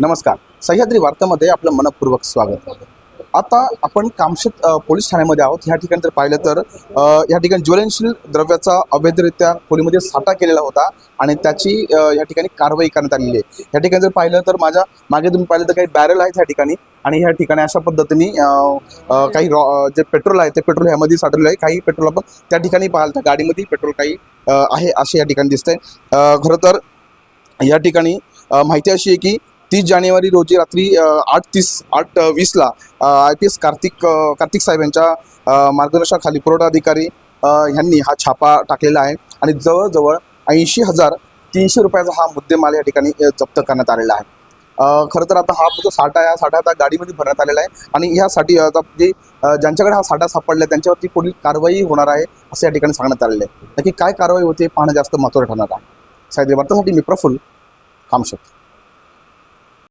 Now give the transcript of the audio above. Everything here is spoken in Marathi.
नमस्कार. सह्याद्री वार्तामध्ये आपलं मनपूर्वक स्वागत. आता आपण कामशेत पोलीस ठाण्यामध्ये आहोत. ह्या ठिकाणी जर पाहिलं तर या ठिकाणी ज्वलनशील द्रव्याचा अवैधरित्या खोलीमध्ये साठा केलेला होता आणि त्याची या ठिकाणी कारवाई करण्यात आलेली आहे. या ठिकाणी जर पाहिलं तर माझ्या मागे तुम्ही पाहिलं तर काही बॅरल आहेत ह्या ठिकाणी आणि ह्या ठिकाणी अशा पद्धतीने काही रॉ जे पेट्रोल आहे ते पेट्रोल ह्यामध्ये साठवलेलं आहे. काही पेट्रोल आपण त्या ठिकाणी पाहाल तर गाडीमध्ये पेट्रोल काही आहे असे या ठिकाणी दिसतंय. खरं तर या ठिकाणी माहिती अशी आहे की तीस जानेवारी रोजी रात्री आठ तीस आठ वीसला I P S Karthik Karthik साहेब यांच्या मार्गदर्शनाखाली पुरवठा अधिकारी यांनी हा छापा टाकलेला आहे आणि जवळजवळ ऐंशी हजार तीनशे रुपयाचा हा मुद्देमाल या ठिकाणी जप्त करण्यात आलेला आहे. खरं तर आता हा जो साठा आहे हा साठा आता गाडीमध्ये भरण्यात आलेला आहे आणि ह्यासाठी आता जे ज्यांच्याकडे हा साठा सापडला त्यांच्यावरती पुढील कारवाई होणार आहे असं या ठिकाणी सांगण्यात आलेलं आहे. नक्की काय कारवाई होते पाहणं जास्त महत्त्वाचं ठरणार आहे. साहेब वार्तासाठी मी प्रफुल्ल कामशेत